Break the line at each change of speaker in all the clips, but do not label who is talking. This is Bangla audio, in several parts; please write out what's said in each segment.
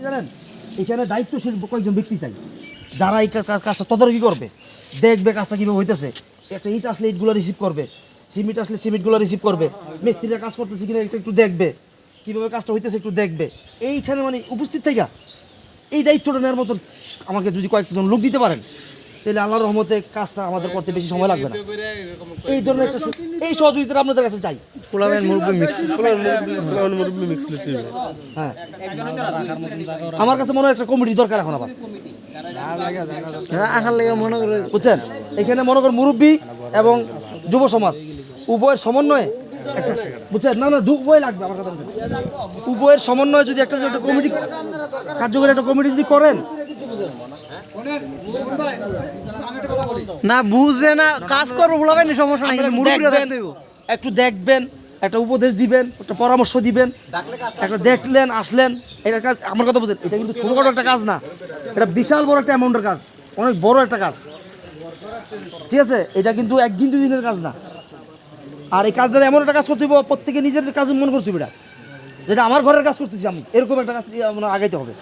কি জানেন? এখানে দায়িত্বশীল কয়েকজন ব্যক্তি চাই। যারা এই কাজ- কাজ- কাজটা তদারকি করবে দেখবে কাজটা কীভাবে হইতেছে। একটা ইট আসলে ইটগুলো রিসিভ করবে সিমেন্ট আসলে সিমেন্টগুলো রিসিভ করবে মিস্ত্রিরা কাজ করতেছে কিনা একটু দেখবে কীভাবে কাজটা হইতেছে একটু দেখবে। এইখানে মানে উপস্থিত থাকা এই দায়িত্বটা নেওয়ার মতন আমাকে যদি কয়েকজন লোক দিতে পারেন তাহলে আল্লাহর রহমতে কাজটা আমাদের করতে বেশি সময় লাগবে না। এই ধরনের একটা এই সহযোগিতা আপনাদের কাছে চাই।
পোলাবেন মুরব্বী মিক্স পোলাবেন মুরব্বী মিক্স লিখতে
হ্যাঁ। আমার কাছে মনে হয় একটা কমিটি দরকার এখন আবার।
আসার লেগে মনে করে
বুঝছেন? এখানে মনে করেন মুরব্বী এবং যুব সমাজ। উভয়ের সমন্বয়ে একটা বুঝছেন? না না দু উভয় লাগবে আমার কথা উভয়ের সমন্বয়ে যদি একটা যদি একটা কমিটি কার্যকরী একটা কমিটি যদি করেন।
না বুঝে না কাজ করব পোলাবেন সমস্যা নাই মুরব্বীরা
একটু দেখবেন। একটা উপদেশ দিবেন, একটা পরামর্শ দিবেন, একটা দেখলেন, আসলেন, এটা কাজ, আমার কথা বুঝলেন, এটা কিন্তু ছোটখাটো একটা কাজ না, এটা বিশাল বড় একটা অ্যামাউন্টের কাজ, অনেক বড় একটা কাজ। ঠিক আছে? এটা কিন্তু একদিন দুই দিনের কাজ না। আর এই কাজটা এমন একটা কাজ করতে হবে প্রত্যেকে নিজের কাজ মনে করতে হবে এটা। যেটা আমার ঘরের কাজ করতেছি আমি, এরকম একটা কাজ আমরা আগাইতে হবে।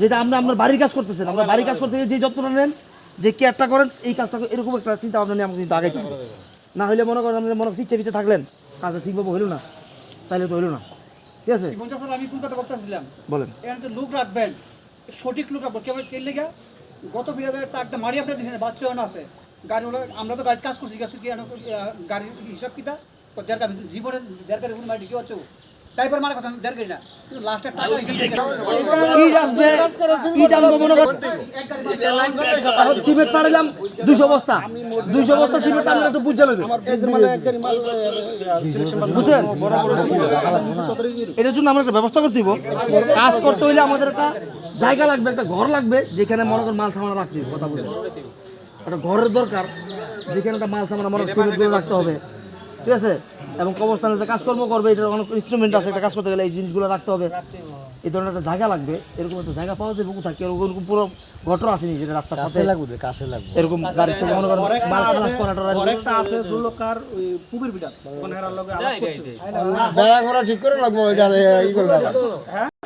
যেটা আমরা আপনার বাড়ির কাজ করতেছেন আমরা বাড়ির কাজ করতে যে যত্নটা নেন, যে কেয়ারটা করেন, এই কাজটা, এরকম একটা চিন্তা ভাবনা নিয়ে আমাকে কিন্তু আগাইতে হবে। না হলে মনে করেন মনে পিছিয়ে পিছিয়ে থাকলেন। কাজটা ঠিকভাবে হইল না তাহলে তো হইল না। ঠিক আছে?
স্যার আমি কোন কথা বলতেছিলাম
বলেন।
এখানে যে লোক রাখবেন সঠিক লোক রাখবেন। কেমন কে লেগে গত ফিরাদের টাকটা মারি আপনার দিনে বাচ্চা না আছে। গাড়িগুলো আমরা তো গাড়ির কাজ করছি গেছি কি আনো, গাড়ির হিসাব কিতা দেড় গাড়ি জীবনে দেড় গাড়ি কোনো মারি কি ড্রাইভার মারা কথা না, দেড় না। কিন্তু লাস্টের টাকা এখান
আসবে ইট আনব মনে করেন সিমেন্ট পাড়ালাম দুশো বস্তা। দুশো বস্তা সিমেন্ট আনলে একটু বুঝে নেবে। বুঝছেন এটার জন্য আমরা একটা ব্যবস্থা করতে দিব। কাজ করতে হইলে আমাদের একটা জায়গা লাগবে একটা ঘর লাগবে যেখানে মনে করেন মাল সামান রাখতে হবে, কথা বলে একটা ঘরের দরকার যেখানে একটা মাল সামান মনে সিমেন্টগুলো রাখতে হবে। ঠিক আছে? এবং কবরস্থানে যে কাজকর্ম করবে এটার অনেক ইনস্ট্রুমেন্ট আছে একটা কাজ করতে গেলে এই জিনিসগুলো রাখতে হবে। এই ধরনের একটা জায়গা লাগবে এরকম একটা জায়গা পাওয়া যাবে বুকু থাকে এরকম পুরো ঘটনা আসেনি যেটা রাস্তার সাথে?
লাগবে কাছে লাগবে।
এরকম গাড়ি থেকে মনে করেন মাল খালাস করাটা
একটা আছে জুলকার ওই পুবের বিটা কোন হেরার লগে আলাপ করতে।
করা ঠিক করে লাগবে ওইটা ই করে লাগবে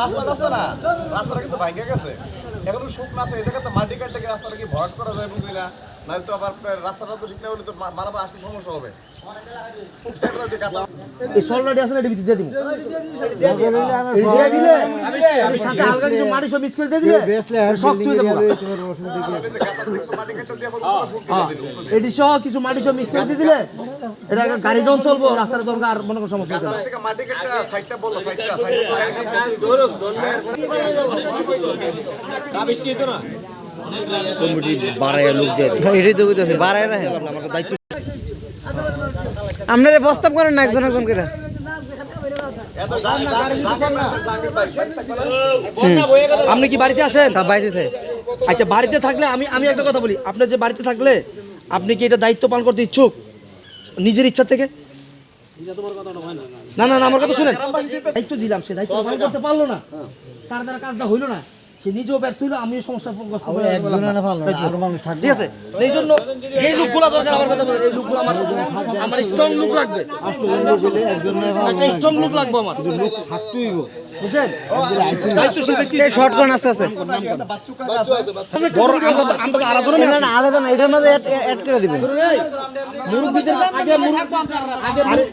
রাস্তাটা আছে না। রাস্তাটা কিন্তু ভাঙ্গে গেছে। এখনও শুকনো আছে, এই জায়গাতে মাটি কাটতে রাস্তাটা কি ভরাট করা যায় বুঝলি না? নয় তো আবার রাস্তাটা তো ঠিক না হলে তো মা- আসতে সমস্যা হবে
এটা কিছু মাটি সব দিলে হয়ে
করে
এটি সহ কিছু মাটি সব মিক্স করে দিয়ে দিলে এটা গাড়ি যখন চলবো রাস্তার দরকার মনে কোনো সমস্যা না
এটাই তো বুঝতেছে বাড়ায় না আপনারা প্রস্তাব করেন না একজন একজন করে।
আপনি কি বাড়িতে আছেন?
বাইরে থেকে।
আচ্ছা বাড়িতে থাকলে আমি আমি একটা কথা বলি। আপনার যে বাড়িতে থাকলে আপনি কি এটা দায়িত্ব পালন করতে ইচ্ছুক? নিজের ইচ্ছা থেকে? না না না আমার কথা শুনেন। দায়িত্ব দিলাম সে দায়িত্ব পালন করতে পারল না। তার দ্বারা কাজটা হইল না। সে নিজেও ব্যর্থ আমিও সমস্যা ঠিক আছে? এই জন্য এই লোকগুলো দরকার আমার কথা এই লোকগুলো আমার আমার স্ট্রং লোক লাগবে একটা স্ট্রং লোক লাগবে আমার। বুঝলেন দায়িত্বশীল
আছে আছে
বড় আমরা তো- আমরা তো আলোচনা
না না আলাদা না এটার মধ্যে অ্যাড করে দিবেন
এই, আগে মুরব্বি আগে মুরব্বি-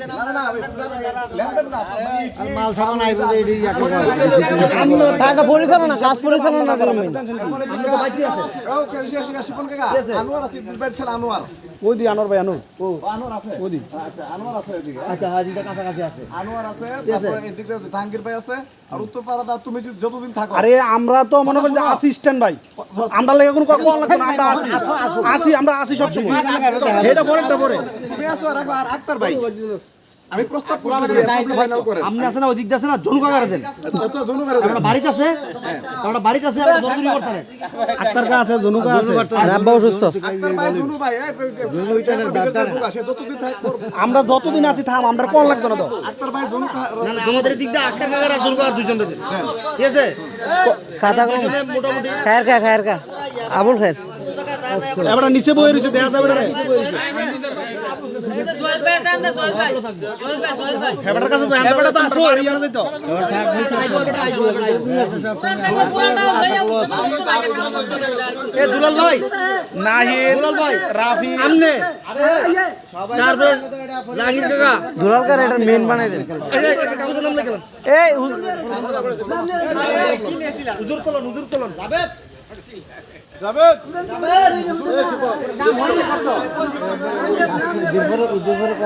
টাকা পরিচালনা কাজ পরিচালনা করেন
আমরা তো বাইকে আছে।
আনোয়ার আনোয়ার
ওদি আনোর ভাই আনোর ও
আনোয়ার আছে। ওদি আচ্ছা আনোয়ার আছে এদিকে।
আচ্ছা হাজিটা কাছাকাছি আছে।
আনোয়ার আছে তারপর এদিকে জাহাঙ্গীর ভাই আছে আর উত্তরপাড়া তুমি যদি যতদিন থাকো।
আরে আমরা তো মনে করি যে আসিস্ট্যান্ট ভাই। আমরা লেগে কোনো কথা লাগবে না আমরা আসি। আসি আমরা আসি সব সময় এটা পরেরটা পরে।
তুমি আসো রাখো আর আক্তার ভাই। আমি প্রস্তাব করতেছি আপনি ফাইনাল করেন।
আপনি আছে না ওই দিক দিয়ে আছে না জনকাগারে দেন। আমরা বাড়িতে আছে? আমরা বাড়িতে আছে আমরা করতে
আক্তার কা আছে জনুকা আছে। রাব্বা অসুস্থ।
আক্তার ভাই জনু ভাই ডাক্তার। যতদিন থাকে
আমরা যতদিন আছি থাম আমরা কোন লাগতো না তো।
আক্তার ভাই জনু খা-
না না আমাদের দিক দিয়ে কাগার আর জনকাগার দুইজন দেন ঠিক আছে?
খাতা কলম খায়ের কা খায়ের কা আবুল খায়ের। এবারে নিচে বয়ে রইছে দেখা যাবে হেবাটার কাছে তো হেবাটা তো আসো বাড়ি আনা
এ দুলাল ভাই।
নাহিদ
দুলাল ভাই।
রাফি।
আমনে। তারপরে জাহাঙ্গীর কাকা।
দুলাল কার এটা মেন বানাই দেন।
এই যে একটা কাগজের নাম লিখলাম
এই
হুজুর তোলন হুজুর তোলন